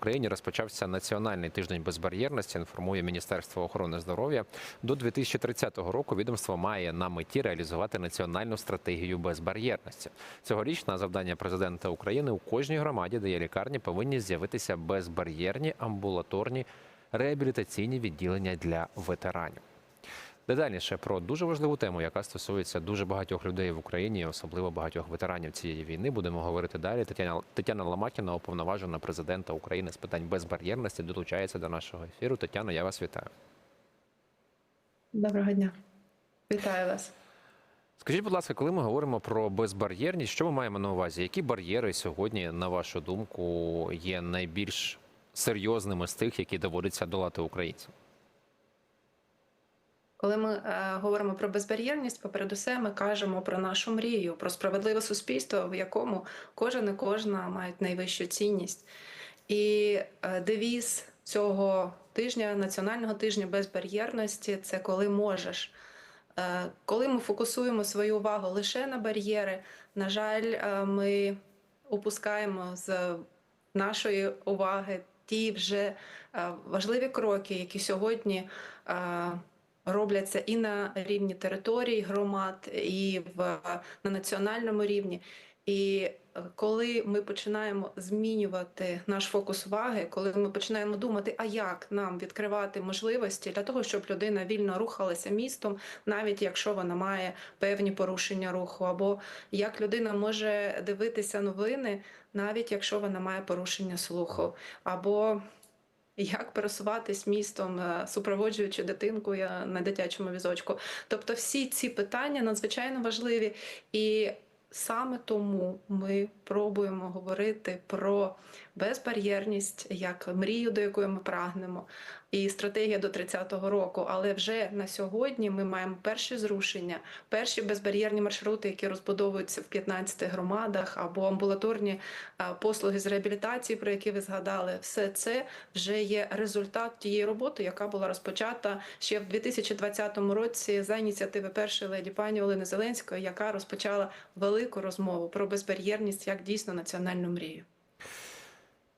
Україні розпочався національний тиждень безбар'єрності. Інформує Міністерство охорони здоров'я. До 2030 року відомство має на меті реалізувати національну стратегію безбар'єрності. Цьогоріч на завдання президента України у кожній громаді, де є лікарні, повинні з'явитися безбар'єрні амбулаторні реабілітаційні відділення для ветеранів. Детальніше про дуже важливу тему, яка стосується дуже багатьох людей в Україні, особливо багатьох ветеранів цієї війни. Будемо говорити далі. Тетяна Тетяна Ламакіна, уповноважена президента України з питань безбар'єрності, долучається до нашого ефіру. Тетяно, я вас вітаю. Доброго дня. Вітаю вас. Скажіть, будь ласка, коли ми говоримо про безбар'єрність, що ми маємо на увазі? Які бар'єри сьогодні, на вашу думку, є найбільш серйозними з тих, які доводиться долати українцям? Коли ми е, говоримо про безбар'єрність, поперед усе ми кажемо про нашу мрію, про справедливе суспільство, в якому кожен і кожна мають найвищу цінність. І е, девіз цього тижня, національного тижня безбар'єрності це коли можеш. Е, коли ми фокусуємо свою увагу лише на бар'єри, на жаль, е, ми упускаємо з нашої уваги ті вже е, важливі кроки, які сьогодні е, робляться і на рівні територій громад, і в на національному рівні. І е, коли ми починаємо змінювати наш фокус уваги, коли ми починаємо думати, а як нам відкривати можливості для того, щоб людина вільно рухалася містом, навіть якщо вона має певні порушення руху, або як людина може дивитися новини, навіть якщо вона має порушення слуху, або як пересуватись містом, е, супроводжуючи дитинку на дитячому візочку. Тобто, всі ці питання надзвичайно важливі, і саме тому ми пробуємо говорити про безбар'єрність як мрію, до якої ми прагнемо, і стратегія до 30-го року. Але вже на сьогодні ми маємо перші зрушення, перші безбар'єрні маршрути, які розбудовуються в 15 громадах, або амбулаторні послуги з реабілітації, про які ви згадали. Все це вже є результат тієї роботи, яка була розпочата ще в 2020 році за ініціативи першої леді пані Олени Зеленської, яка розпочала велику розмову про безбар'єрність як дійсно національну мрію.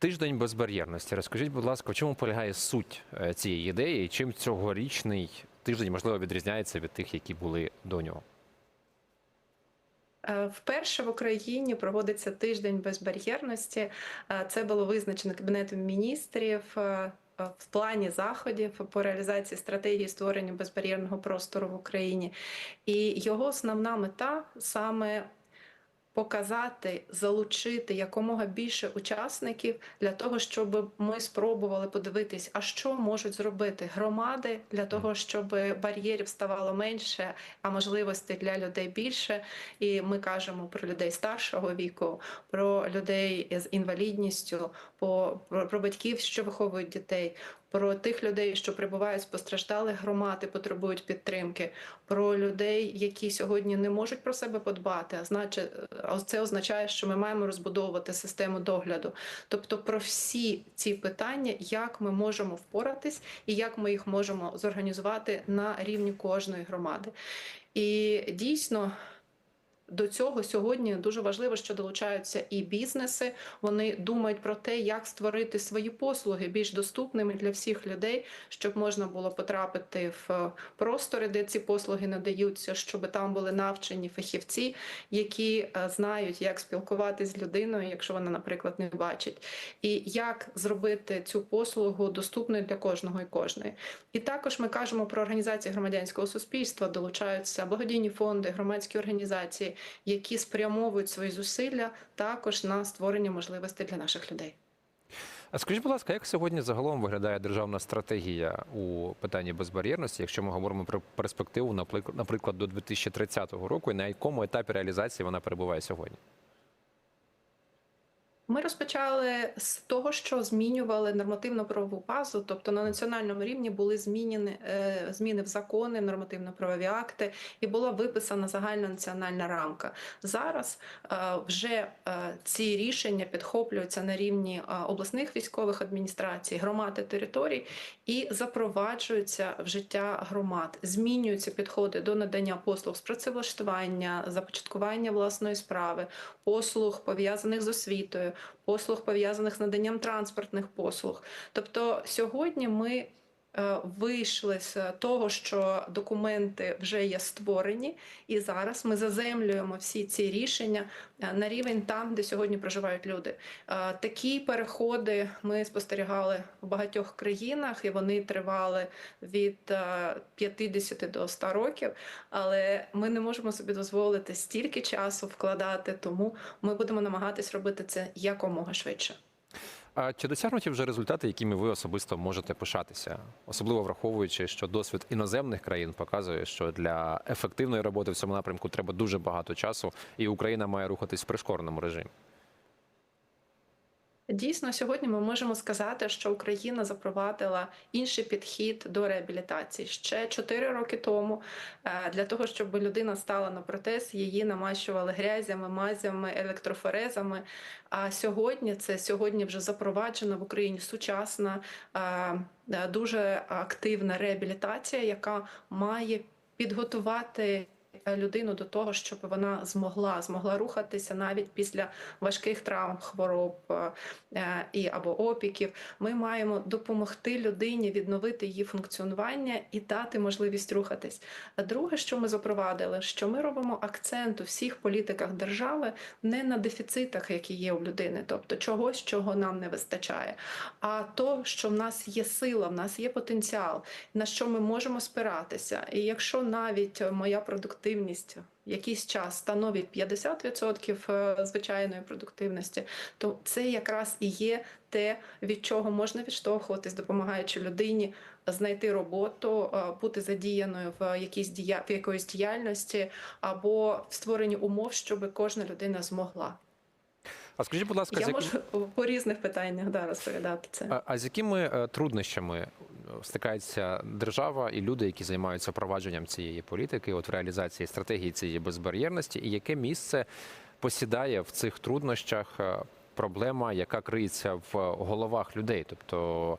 Тиждень безбар'єрності. Розкажіть, будь ласка, в чому полягає суть е, цієї ідеї, і чим цьогорічний тиждень можливо відрізняється від тих, які були до нього? Е, Вперше в Україні проводиться тиждень безбар'єрності. Е, Це було визначено Кабінетом міністрів в плані заходів по реалізації стратегії створення безбар'єрного простору в Україні. І його основна мета саме показати, залучити якомога більше учасників для того, щоб ми спробували подивитись, а що можуть зробити громади для того, щоб бар'єрів ставало менше, а можливостей для людей більше. І ми кажемо про людей старшого віку, про людей з інвалідністю, про, про батьків, що виховують дітей. Про тих людей, що прибувають з постраждалих громад потребують підтримки, про людей, які сьогодні не можуть про себе подбати. А значить, це означає, що ми маємо розбудовувати систему догляду. Тобто, про всі ці питання, як ми можемо впоратись і як ми їх можемо зорганізувати на рівні кожної громади. І дійсно. До цього сьогодні дуже важливо, що долучаються і бізнеси. Вони думають про те, як створити свої послуги більш доступними для всіх людей, щоб можна було потрапити в простори, де ці послуги надаються, щоб там були навчені фахівці, які е, знають, як спілкуватися з людиною, якщо вона, наприклад, не бачить, і як зробити цю послугу доступною для кожного і кожної. І також ми кажемо про організації громадянського суспільства, долучаються благодійні фонди, громадські організації, які спрямовують свої зусилля також на створення можливостей для наших людей. А скажіть, будь ласка, як сьогодні загалом виглядає державна стратегія у питанні безбар'єрності, якщо ми говоримо про перспективу, наприк- наприклад, до 2030 року, і на якому етапі реалізації вона перебуває сьогодні? Ми розпочали з того, що змінювали нормативно-правову базу, тобто на національному рівні були змінені е, зміни в закони, нормативно-правові акти, і була виписана загальна національна рамка. Зараз е, вже е, ці рішення підхоплюються на рівні обласних військових адміністрацій, громад і територій і запроваджуються в життя громад. Змінюються підходи до надання послуг з працевлаштування, започаткування власної справи, послуг пов'язаних з освітою, послуг пов'язаних з наданням транспортних послуг. Тобто сьогодні ми вийшли з того, що документи вже є створені, і зараз ми заземлюємо всі ці рішення е, на рівень там, де сьогодні проживають люди. Е, Такі переходи ми спостерігали в багатьох країнах, і вони тривали від е, 50 до 100 років. Але ми не можемо собі дозволити стільки часу вкладати, тому ми будемо намагатись робити це якомога швидше. А чи досягнуті вже результати, якими ви особисто можете пишатися, особливо враховуючи, що досвід іноземних країн показує, що для ефективної роботи в цьому напрямку треба дуже багато часу, і Україна має рухатись в прискореному режимі. Дійсно, сьогодні ми можемо сказати, що Україна запровадила інший підхід до реабілітації ще 4 роки тому. е, Для того щоб людина стала на протез, її намащували грязями, мазями, електрофорезами. А сьогодні це сьогодні вже запроваджена в Україні сучасна, е, е, дуже активна реабілітація, яка має підготувати. Е, Людину до того, щоб вона змогла змогла рухатися навіть після важких травм, хвороб е, е, і або опіків. Ми маємо допомогти людині відновити її функціонування і дати можливість рухатись. А друге, що ми запровадили, що ми робимо акцент у всіх політиках держави не на дефіцитах, які є у людини, тобто чогось, чого нам не вистачає, а то, що в нас є сила, в нас є потенціал, на що ми можемо спиратися. І якщо навіть моя продуктивність якийсь час становить 50% е, звичайної продуктивності, то це якраз і є те, від чого можна відштовхуватись, допомагаючи людині знайти роботу, е, бути задіяною в якійсь дія... в якоїсь діяльності або в створенні умов, щоб кожна людина змогла. А скажіть, будь ласка, з Я яким- можу по різних питаннях да, розповідати це. А, а з якими е, труднощами е, стикається держава і люди, які займаються провадженням цієї політики, от в реалізації стратегії цієї безбар'єрності, і яке місце посідає в цих труднощах е, проблема, яка криється в головах людей? Тобто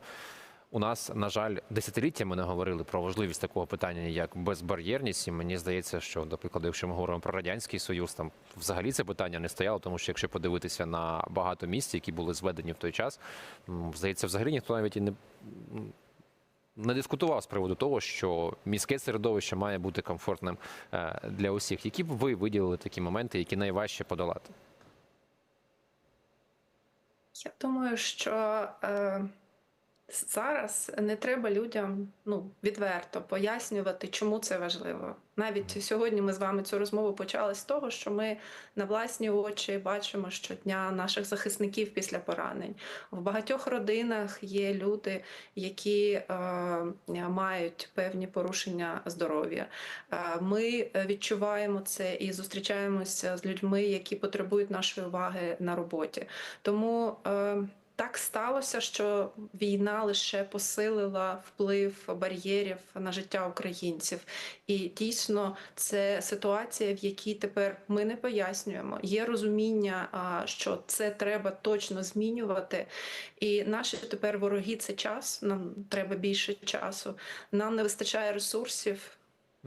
у нас, на жаль, десятиліттями не говорили про важливість такого питання, як безбар'єрність. І мені здається, що, до прикладу, якщо ми говоримо про радянський союз, там взагалі це питання не стояло, тому що якщо подивитися на багато місць, які були зведені в той час, здається, взагалі ніхто навіть і не. Не дискутував з приводу того, що міське середовище має бути комфортним е, для усіх. Які б ви виділили такі моменти, які найважче подолати? Я думаю, що е, зараз не треба людям ну, відверто пояснювати, чому це важливо. Навіть сьогодні ми з вами цю розмову почали з того, що ми на власні очі бачимо щодня наших захисників після поранень. В багатьох родинах є люди, які е, мають певні порушення здоров'я. Е, Ми відчуваємо це і зустрічаємося з людьми, які потребують нашої уваги на роботі. Тому е, так сталося, що війна лише посилила вплив бар'єрів на життя українців, і дійсно це ситуація, в якій тепер ми не пояснюємо. Є розуміння, що це треба точно змінювати. І наші тепер вороги це час. Нам треба більше часу. Нам не вистачає ресурсів.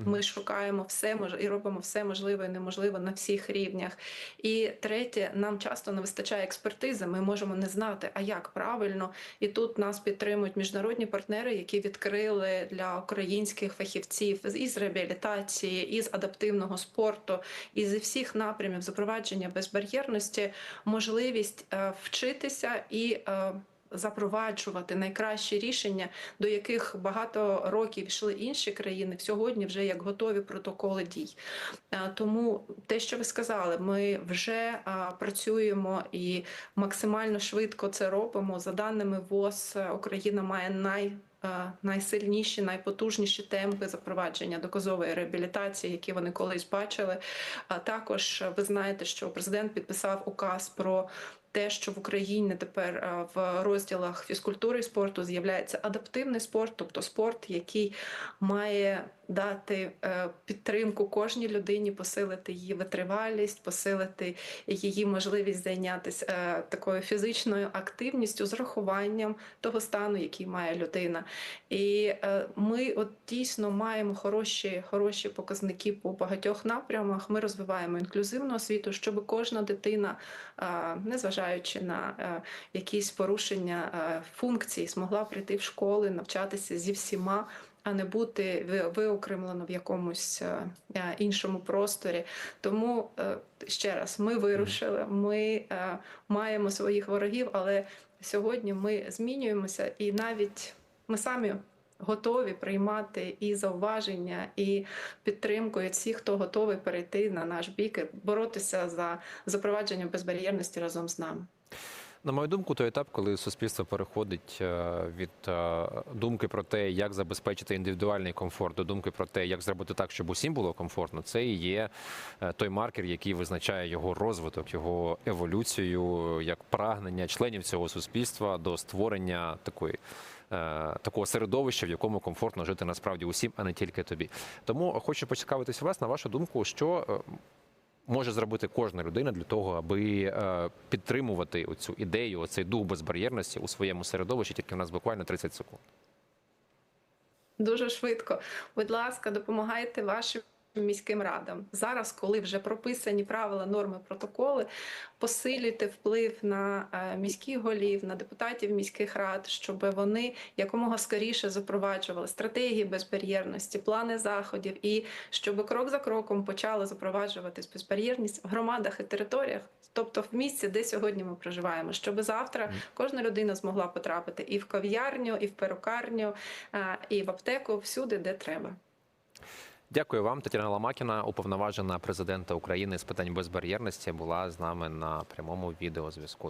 Ми шукаємо все і робимо все можливе і неможливе на всіх рівнях. І третє, нам часто не вистачає експертизи. Ми можемо не знати, а як правильно. І тут нас підтримують міжнародні партнери, які відкрили для українських фахівців із реабілітації, із адаптивного спорту, і зі всіх напрямів запровадження безбар'єрності можливість е, вчитися і. Запроваджувати найкращі рішення, до яких багато років йшли інші країни, сьогодні вже як готові протоколи дій. Е, Тому те, що ви сказали, ми вже працюємо і максимально швидко це робимо. За даними ВОЗ, е, Україна має най е, Найсильніші, найпотужніші темпи запровадження доказової реабілітації, які вони колись бачили. А також ви знаєте, що президент підписав указ про те, що в Україні тепер е, в розділах фізкультури і спорту з'являється адаптивний спорт, тобто спорт, який має дати е, підтримку кожній людині, посилити її витривалість, посилити її можливість зайнятися е, такою фізичною активністю з рахуванням того стану, який має людина. І ми от дійсно маємо хороші, хороші показники по багатьох напрямах. Ми розвиваємо інклюзивну освіту, щоб кожна дитина, незважаючи незважаючи на е, якісь порушення е, функцій, змогла прийти в школи, навчатися зі всіма. А не бути виокремлено в якомусь е, е, іншому просторі. Тому е, ще раз ми вирушили, ми е, маємо своїх ворогів, але сьогодні ми змінюємося, і навіть ми самі готові приймати і зауваження, і підтримку від всіх, хто готовий перейти на наш бік і боротися за запровадження безбар'єрності разом з нами. На мою думку, той етап, коли суспільство переходить е, від е, думки про те, як забезпечити індивідуальний комфорт, до думки про те, як зробити так, щоб усім було комфортно, це і є е, той маркер, який визначає його розвиток, його еволюцію, як прагнення членів цього суспільства до створення такої. Е, Такого середовища, в якому комфортно жити насправді усім, а не тільки тобі. Тому хочу поцікавитися вас на вашу думку, що е, може зробити кожна людина для того, аби е, підтримувати оцю ідею, оцей дух безбар'єрності у своєму середовищі. Тільки в нас буквально 30 секунд. Дуже швидко. Будь ласка, допомагайте вашим міським радам. Зараз, коли вже прописані правила, норми, протоколи, посилюйте вплив на е, міських голів, на депутатів міських рад, щоб вони якомога скоріше запроваджували стратегії безбар'єрності, плани заходів, і щоб крок за кроком почали запроваджуватись безбар'єрність в громадах і територіях. Тобто в місці, де сьогодні ми проживаємо, щоб завтра кожна людина змогла потрапити і в кав'ярню, і в перукарню, е, і в аптеку, всюди, де треба. Дякую вам, Тетяна Ламакіна, уповноважена президента України з питань безбар'єрності, була з нами на прямому відеозв'язку.